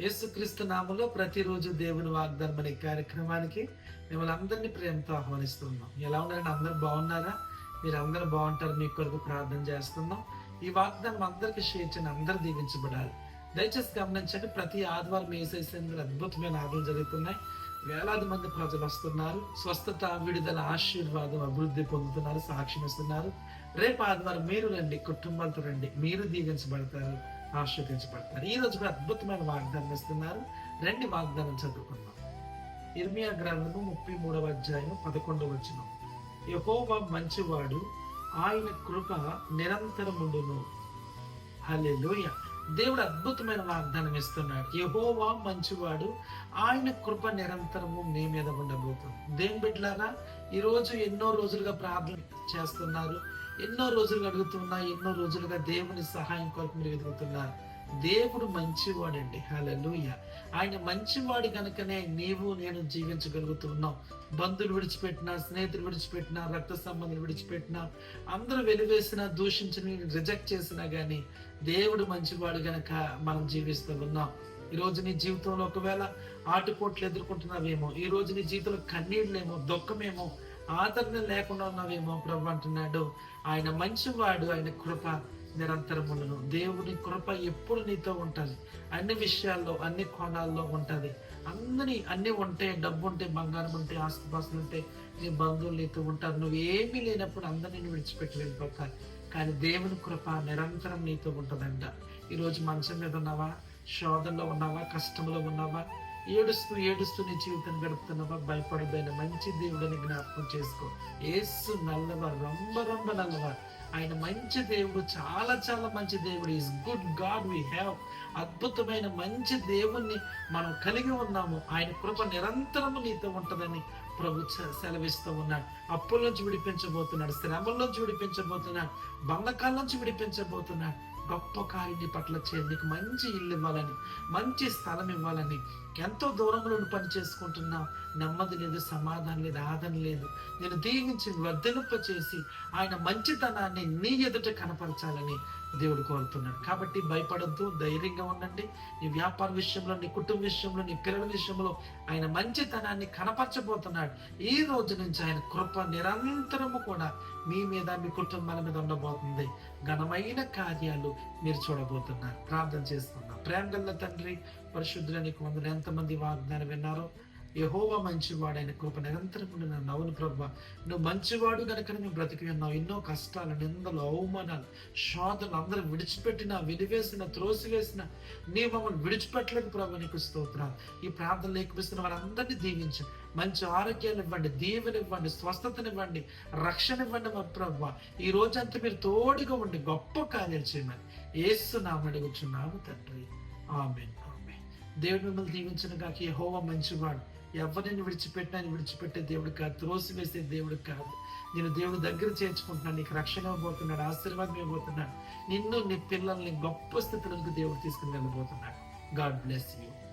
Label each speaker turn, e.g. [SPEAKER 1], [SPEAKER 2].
[SPEAKER 1] యేసుక్రీస్తు నామంలో ప్రతిరోజు దేవుని వాగ్దానం అనే కార్యక్రమానికి మిమ్మల్ని అందరినీ ప్రేమతో ఆహ్వానిస్తున్నాం. ఎలా ఉన్నారండి? అందరూ బాగున్నారా? మీరు అందరూ బాగుంటారు. మీ కొరకు ప్రార్థన చేస్తున్నాం. ఈ వాగ్దానం అందరికి షేర్ చేయని అందరూ దీవించబడాలి. దయచేసి గమనించండి ప్రతి ఆదివారం ఏసేసేందుకు అద్భుతమైన ఆటలు జరుగుతున్నాయి. వేలాది మంది ప్రజలు వస్తున్నారు. స్వస్థత విడుదల ఆశీర్వాదం అభివృద్ధి పొందుతున్నారు సాక్ష్యం ఇస్తున్నారు. రేపు ఆదివారం మీరు రండి కుటుంబాలతో రండి. మీరు దీవించబడతారు. ఆశ్రయించబడతారు ఈ రోజు కూడా అద్భుతమైన వాగ్దానం ఇస్తున్నారు. రెండు వాగ్దానం చదువుకుందాం. ఇర్మియా గ్రంథము ముప్పై మూడవ అధ్యాయం పదకొండవ వచనం. యహోవా మంచివాడు ఆయన కృప నిరంతరముండును. హలెలోయ దేవుడు అద్భుతమైన వాగ్దానం ఇస్తున్నాడు. యహోవా మంచివాడు ఆయన కృప నిరంతరము మీ మీద ఉండబోతుంది. దేని బిడ్డలారా ఈరోజు ఎన్నో రోజులుగా ప్రార్థన చేస్తున్నారు. ఎన్నో రోజులుగా అడుగుతున్నా ఎన్నో రోజులుగా దేవుని సహాయం కొరకు మీరు వెతుకుతున్నారు దేవుడు మంచివాడండి. హలలుయ ఆయన మంచివాడు కనుకనే నీవు నేను జీవించగలుగుతున్నాం. బంధువులు విడిచిపెట్టిన స్నేహితులు విడిచిపెట్టిన రక్త సంబంధులు విడిచిపెట్టిన అందరూ వెలివేసినా దూషించిన రిజెక్ట్ చేసినా గానీ దేవుడు మంచివాడు గనక మనం జీవిస్తూ ఉన్నాం. ఈ రోజు నీ జీవితంలో ఒకవేళ ఆటుపోట్లు ఎదుర్కొంటున్నావేమో ఈ రోజు నీ జీవితంలో కన్నీళ్ళేమో దుఃఖమేమో ఆదరణ లేకుండా ఉన్నావేమో ప్రభు అంటున్నాడు. ఆయన మంచివాడు ఆయన కృప నిరంతరం ఉండను దేవుని కృప ఎప్పుడు నీతో ఉంటుంది. అన్ని విషయాల్లో అన్ని కోణాల్లో ఉంటుంది. అందరి అన్ని ఉంటే డబ్బు ఉంటే బంగారం ఉంటే ఆస్తిపాస్తులు ఉంటే నీ బంధువులు నీతో ఉంటారు. నువ్వు ఏమీ లేనప్పుడు అందరిని విడిచిపెట్టి వెళ్ళిపోతారు కానీ దేవుని కృప నిరంతరం నీతో ఉంటుందంట. ఈరోజు మంచం మీద ఉన్నావా? శోధంలో ఉన్నావా? కష్టంలో ఉన్నావా? ఏడుస్తూ ఏడుస్తూ నీ జీవితం గడుపుతున్నావా భయపడిపోయిన మంచి దేవుడిని జ్ఞాపకం చేసుకో. ఏసు నల్లవ రొంబ రొంబ నల్లవారు ఆయన మంచి దేవుడు చాలా చాలా మంచి దేవుడు. Is good God we have అద్భుతమైన మంచి దేవుణ్ణి మనం కలిగి ఉన్నాము. ఆయన కృప నిరంతరము నీతో ఉంటుందని ప్రభు సెలవిస్తూ ఉన్నాడు. అప్పుల నుంచి విడిపించబోతున్నాడు శ్రమల నుంచి విడిపించబోతున్నాడు బంధకాల నుంచి విడిపించబోతున్నాడు. గొప్ప కార్యం పట్ల చేరి మంచి ఇల్లు ఇవ్వాలని మంచి స్థలం ఇవ్వాలని ఎంతో దూరంలో పని చేసుకుంటున్నా నెమ్మది లేదు సమాధానం లేదు ఆదరణ లేదు. నేను దీవించి వర్ధనింప చేసి ఆయన మంచితనాన్ని నీ ఎదుట కనపరచాలని దేవుడు కోరుతున్నాడు. కాబట్టి భయపడద్దు ధైర్యంగా ఉండండి. నీ వ్యాపార విషయంలో నీ కుటుంబ విషయంలో నీ పిల్లల విషయంలో ఆయన మంచితనాన్ని కనపరచబోతున్నాడు. ఈ రోజు నుంచి ఆయన కృప నిరంతరము కూడా మీ మీద మీ కుటుంబాల మీద ఉండబోతుంది. ఘనమైన కార్యాలు మీరు చూడబోతున్నారు. ప్రార్థన చేసుకున్నాం ప్రేమ గల్ల తండ్రి పరిశుద్ధుల నీకు వందలు ఎంతమంది వాగ్దానం విన్నారో? యహోవా మంచివాడు ఆయన కృప నిరంతరం ఉండి నన్ను అవును నువ్వు మంచివాడు కనుక నువ్వు బ్రతికి ఉన్నావు. ఎన్నో కష్టాలు నిందలు అవమానాలు శోధనలు అందరూ విడిచిపెట్టిన విడివేసిన త్రోసివేసిన నీ మమ్మల్ని విడిచిపెట్టలేదు ప్రభు నీకు స్తోత్రాలు. ఈ ప్రాంతం లేకపోతున్న వారందరినీ దీవించు. మంచి ఆరోగ్యాలు ఇవ్వండి దీవెని ఇవ్వండి స్వస్థతనివ్వండి రక్షణ ఇవ్వండి మా ప్రభా. ఈ రోజంతా మీరు తోడుగా ఉండి గొప్ప కార్యాలు చేయమని ఏసు కూర్చున్నాము తండ్రి. Amen amen. దేవుడు మిమ్మల్ని దీవించిన కాక యెహోవా మంచివాడు. ఎవరిని విడిచిపెట్టినా విడిచిపెట్టే దేవుడు కాదు. త్రోసివేసే దేవుడు కాదు. నేను దేవుడు దగ్గర చేర్చుకుంటున్నాను. నీకు రక్షణ ఇవ్వబోతున్నాడు. ఆశీర్వాదం ఇవ్వబోతున్నాడు. నిన్ను నీ పిల్లల్ని గొప్ప స్థితిలోకి దేవుడు తీసుకుని వెళ్ళబోతున్నాడు. God bless you.